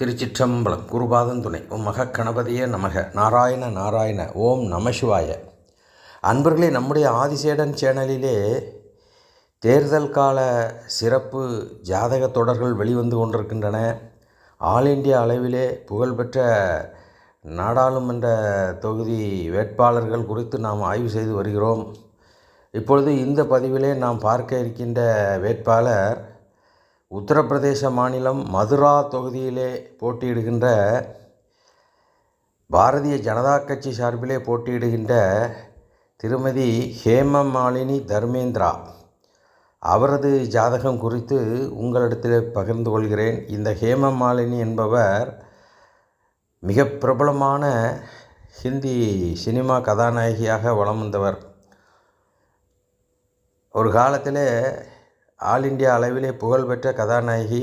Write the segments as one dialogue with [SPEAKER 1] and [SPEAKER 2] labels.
[SPEAKER 1] திருச்சிற்றம்பலம் குருபாதன் துணை ஓம் மக நமக. நாராயண நாராயண. ஓம் நமசிவாய அன்பர்களே நம்முடைய ஆதிசேடன் சேனலிலே தேர்தல் கால சிறப்பு ஜாதக தொடர்கள் வெளிவந்து கொண்டிருக்கின்றன. ஆல் இண்டியா அளவிலே புகழ்பெற்ற நாடாளுமன்ற தொகுதி வேட்பாளர்கள் குறித்து நாம் ஆய்வு செய்து வருகிறோம். இப்பொழுது இந்த பதிவிலே நாம் பார்க்க இருக்கின்ற வேட்பாளர் உத்தரப்பிரதேச மாநிலம் மதுரா தொகுதியிலே போட்டியிடுகின்ற பாரதிய ஜனதா கட்சி சார்பிலே போட்டியிடுகின்ற திருமதி ஹேமமாலினி தர்மேந்திரா. அவரது ஜாதகம் குறித்து உங்களிடத்தில் பகிர்ந்து கொள்கிறேன். இந்த ஹேமமாலினி என்பவர் மிக பிரபலமான ஹிந்தி சினிமா கதாநாயகியாக வலம் வந்தவர். ஒரு காலத்தில் ஆல் இண்டியா அளவிலே புகழ்பெற்ற கதாநாயகி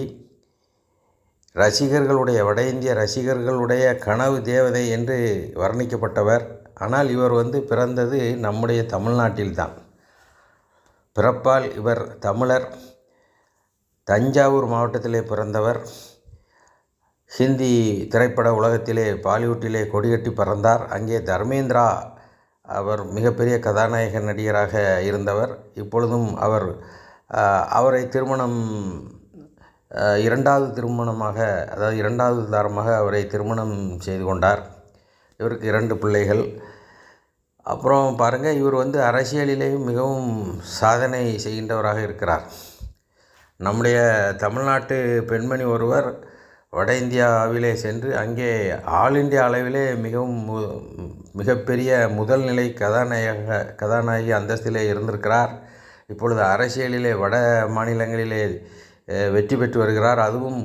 [SPEAKER 1] ரசிகர்களுடைய வட இந்திய ரசிகர்களுடைய கனவு தேவதை என்று வர்ணிக்கப்பட்டவர். ஆனால் இவர் வந்து பிறந்தது நம்முடைய தமிழ்நாட்டில்தான் பிறப்பால் இவர் தமிழர் தஞ்சாவூர் மாவட்டத்திலே பிறந்தவர். ஹிந்தி திரைப்பட உலகத்திலே பாலிவுட்டிலே கொடிகட்டி பறந்தார். அங்கே தர்மேந்திரா அவர் மிகப்பெரிய கதாநாயக நடிகராக இருந்தவர். இப்பொழுதும் அவர் அவரை திருமணம் இரண்டாவது திருமணமாக அதாவது இரண்டாவது தாரமாக அவரை திருமணம் செய்து கொண்டார். இவருக்கு இரண்டு பிள்ளைகள். அப்புறம் பாருங்கள் இவர் வந்து அரசியலிலேயும் மிகவும் சாதனை செய்கின்றவராக இருக்கிறார். நம்முடைய தமிழ்நாட்டு பெண்மணி ஒருவர் வட இந்தியாவிலே சென்று அங்கே ஆல் இந்தியா அளவிலே மிகவும் மிகப்பெரிய முதல் நிலை கதாநாயக கதாநாயகி அந்தஸ்திலே இருந்திருக்கிறார். இப்பொழுது அரசியலிலே வட மாநிலங்களிலே வெற்றி பெற்று வருகிறார். அதுவும்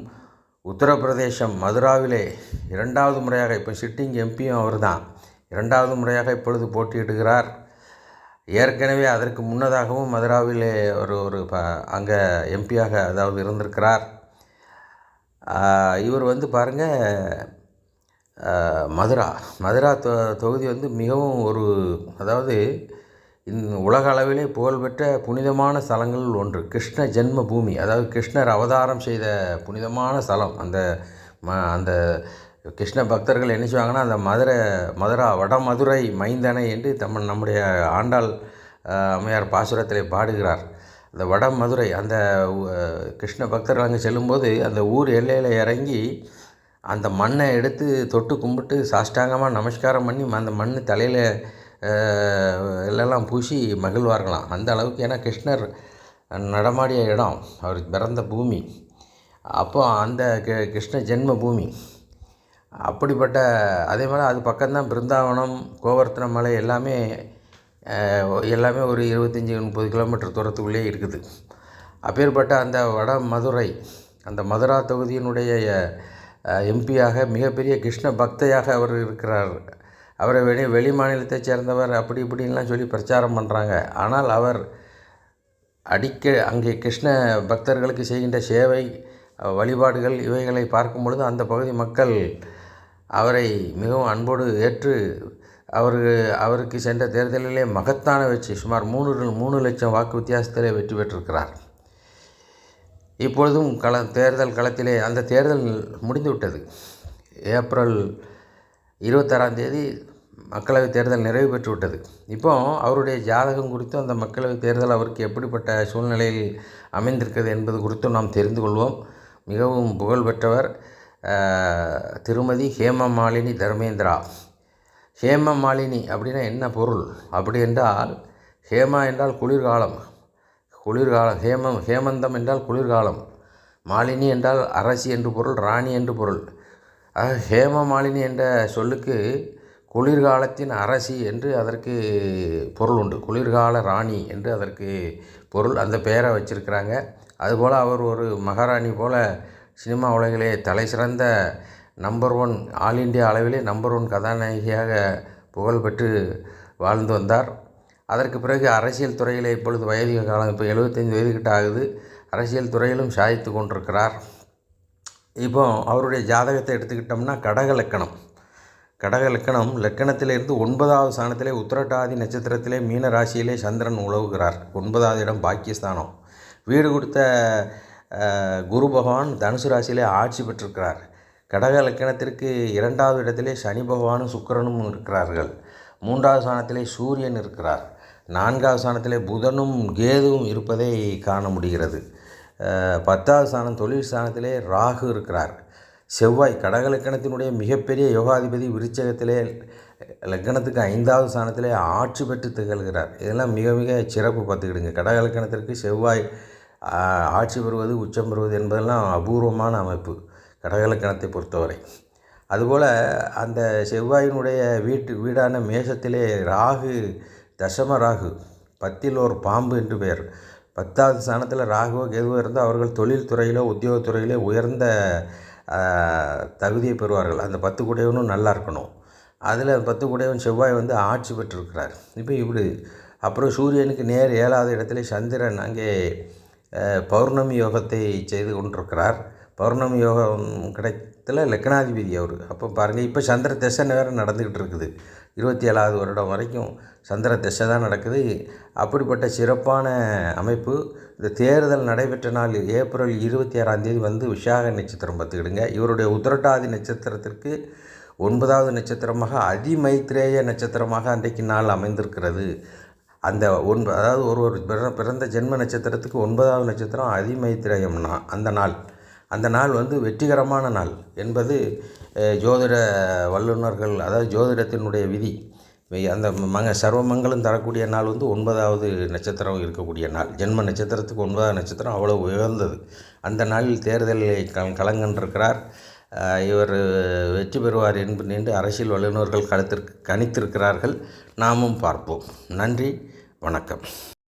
[SPEAKER 1] உத்தரப்பிரதேசம் மதுராவிலே இரண்டாவது முறையாக இப்போ சிட்டிங் எம்பியும் அவர் தான் இரண்டாவது முறையாக இப்பொழுது போட்டியிடுகிறார். ஏற்கனவே அதற்கு முன்னதாகவும் மதுராவிலே ஒரு ஒரு ப அங்கே எம்பியாக அதாவது இருந்திருக்கிறார். இவர் வந்து பாருங்கள் மதுரா மதுரா தொ தொகுதி வந்து மிகவும் ஒரு அதாவது உலக அளவிலே புகழ்பெற்ற புனிதமான ஸ்தலங்களில் ஒன்று. கிருஷ்ண ஜென்ம பூமி அதாவது கிருஷ்ணர் அவதாரம் செய்த புனிதமான ஸ்தலம். அந்த ம அந்த கிருஷ்ண பக்தர்கள் என்ன செய்வாங்கன்னா அந்த மதுரை மதுரா வட மதுரை மைந்தனை என்று தம் நம்முடைய ஆண்டாள் அம்மையார் பாசுரத்திலே பாடுகிறார். அந்த வட மதுரை அந்த கிருஷ்ண பக்தர்கள் அங்கே செல்லும்போது அந்த ஊர் எல்லையில் இறங்கி அந்த மண்ணை எடுத்து தொட்டு கும்பிட்டு சாஷ்டாங்கமாக நமஸ்காரம் பண்ணி அந்த மண் தலையில் எல்லாம் பூசி மகிழ்வார்களாம். அந்த அளவுக்கு ஏன்னா கிருஷ்ணர் நடமாடிய இடம். அவர் பிறந்த பூமி. அப்போ அந்த கிருஷ்ண ஜென்ம பூமி. அப்படிப்பட்ட அதே மாதிரி அது பக்கம்தான் பிருந்தாவனம் கோவர்த்தன மலை எல்லாமே எல்லாமே ஒரு இருபத்தஞ்சி முப்பது கிலோமீட்டர் தூரத்துக்குள்ளே இருக்குது. அப்பேற்பட்ட அந்த வட மதுரை அந்த மதுரா தொகுதியினுடைய எம்பியாக மிகப்பெரிய கிருஷ்ண பக்தையாக அவர் இருக்கிறார். அவரை வெளி வெளி மாநிலத்தை சேர்ந்தவர் அப்படி இப்படின்லாம் சொல்லி பிரச்சாரம் பண்ணுறாங்க ஆனால் அவர் அடிக்க அங்கே கிருஷ்ண பக்தர்களுக்கு செய்கின்ற சேவை வழிபாடுகள் இவைகளை பார்க்கும் பொழுது அந்த பகுதி மக்கள் அவரை மிகவும் அன்போடு ஏற்று அவர் அவருக்கு சென்ற தேர்தலிலே மகத்தான வெற்றி சுமார் மூணு மூணு லட்சம் வாக்கு வித்தியாசத்திலே வெற்றி பெற்றிருக்கிறார். இப்பொழுதும் கள தேர்தல் களத்திலே அந்த தேர்தல் முடிந்துவிட்டது. ஏப்ரல் இருபத்தாறாம் தேதி மக்களவை தேர்தல் நிறைவு பெற்று விட்டது இப்போ அவருடைய ஜாதகம் குறித்தும் அந்த மக்களவை தேர்தல் அவருக்கு எப்படிப்பட்ட சூழ்நிலையில் அமைந்திருக்கிறது என்பது குறித்தும் நாம் தெரிந்து கொள்வோம். மிகவும் புகழ்பெற்றவர் திருமதி ஹேமமாலினி தர்மேந்திரா. ஹேமமாலினி அப்படின்னா என்ன பொருள்? அப்படி என்றால் ஹேமா என்றால் குளிர்காலம். குளிர்காலம் ஹேமம் ஹேமந்தம் என்றால் குளிர்காலம். மாலினி என்றால் அரசி என்று பொருள் ராணி என்று பொருள். ஹேமமாலினி என்ற சொல்லுக்கு குளிர்காலத்தின் அரசி என்று அதற்கு பொருள் உண்டு. குளிர்கால ராணி என்று அதற்கு பொருள் அந்த பெயரை வச்சிருக்கிறாங்க. அதுபோல் அவர் ஒரு மகாராணி போல் சினிமா உலகிலே தலை சிறந்த நம்பர் ஒன் ஆல் இண்டியா அளவிலே நம்பர் ஒன் கதாநாயகியாக புகழ் பெற்று வாழ்ந்து வந்தார். அதற்கு பிறகு அரசியல் துறையில் இப்பொழுது வயது காலம் இப்போ எழுபத்தைந்து வயது கிட்ட ஆகுது. அரசியல் துறையிலும் சாதித்து கொண்டிருக்கிறார். இப்போ அவருடைய ஜாதகத்தை எடுத்துக்கிட்டோம்னா கடக லக்கணம். கடக லக்கணம் லக்கணத்திலிருந்து ஒன்பதாவது ஸ்தானத்திலே உத்திரட்டாதி நட்சத்திரத்திலே மீன ராசியிலே சந்திரன் உழவுகிறார் ஒன்பதாவது இடம் பாக்கியஸ்தானம். வீடு கொடுத்த குரு பகவான் தனுசு ராசியிலே ஆட்சி பெற்றிருக்கிறார். கடக லக்கணத்திற்கு இரண்டாவது இடத்திலே சனி பகவானும் சுக்கரனும் இருக்கிறார்கள். மூன்றாவது ஸ்தானத்திலே சூரியன் இருக்கிறார். நான்காவது ஸ்தானத்திலே புதனும் கேதுவும் இருப்பதை காண முடிகிறது. பத்தாவது ஸ்தானம் தொழில் ஸ்தானத்திலே ராகு இருக்கிறார். செவ்வாய் கடக லக்கணத்தினுடைய மிகப்பெரிய யோகாதிபதி விருச்சகத்திலே லக்கணத்துக்கு ஐந்தாவது ஸ்தானத்திலே ஆட்சி பெற்று திகழ்கிறார். இதெல்லாம் மிக மிக சிறப்பு பார்த்துக்கிடுங்க. கடக லக்கணத்திற்கு செவ்வாய் ஆட்சி பெறுவது உச்சம் பெறுவது என்பதெல்லாம் அபூர்வமான அமைப்பு கடகலக்கணத்தை பொறுத்தவரை. அதுபோல் அந்த செவ்வாயினுடைய வீட்டு வீடான மேஷத்திலே ராகு தசம ராகு பத்தில் ஒரு பாம்பு என்று பெயர். பத்தாவது ஸ்தானத்தில் ராகுவோ கேதுவோ இருந்தால் அவர்கள் தொழில் துறையிலோ உத்தியோகத்துறையிலோ உயர்ந்த தகுதியை பெறுவார்கள். அந்த பத்து கூடையவனும் நல்லா இருக்கணும். அதில் பத்து கூடையவன் செவ்வாய் வந்து ஆட்சி பெற்றிருக்கிறார். இப்போ இப்படி அப்புறம் சூரியனுக்கு நேர் ஏழாவது இடத்துல சந்திரன் அங்கே பௌர்ணமி யோகத்தை செய்து கொண்டிருக்கிறார். பௌர்ணமி யோகம் கிடை இதில் லக்னாதிபதி அவர். அப்போ பாருங்கள் இப்போ சந்திர திசை வேறு நடந்துக்கிட்டு இருக்குது. இருபத்தி ஏழாவது வருடம் வரைக்கும் சந்திர திசை தான் நடக்குது. அப்படிப்பட்ட சிறப்பான அமைப்பு. இந்த தேர்தல் நடைபெற்ற நாள் ஏப்ரல் இருபத்தி ஆறாம் தேதி வந்து விஷாக நட்சத்திரம் பார்த்துக்கிடுங்க. இவருடைய உத்திரட்டாதி நட்சத்திரத்திற்கு ஒன்பதாவது நட்சத்திரமாக அதிமைத்ரேய நட்சத்திரமாக அன்றைக்கு நாள் அமைந்திருக்கிறது. அந்த ஒன்ப அதாவது ஒரு ஒரு பிற- பிறந்த ஜென்ம நட்சத்திரத்துக்கு ஒன்பதாவது நட்சத்திரம் அதிமைத்ரேயம் அந்த நாள். அந்த நாள் வந்து வெற்றிகரமான நாள் என்பது ஜோதிட வல்லுநர்கள் அதாவது ஜோதிடத்தினுடைய விதி. அந்த மங்க சர்வமங்கலம் தரக்கூடிய நாள் வந்து ஒன்பதாவது நட்சத்திரம் இருக்கக்கூடிய நாள். ஜென்ம நட்சத்திரத்துக்கு ஒன்பதாவது நட்சத்திரம் அவ்வளோ உயர்ந்தது. அந்த நாளில் தேர்தலில் கல் கலங்கண்டிருக்கிறார் இவர் வெற்றி பெறுவார் என்பது நின்று அரசியல் வல்லுநர்கள் கலத்திற்கு கணித்திருக்கிறார்கள். நாமும் பார்ப்போம். நன்றி வணக்கம்.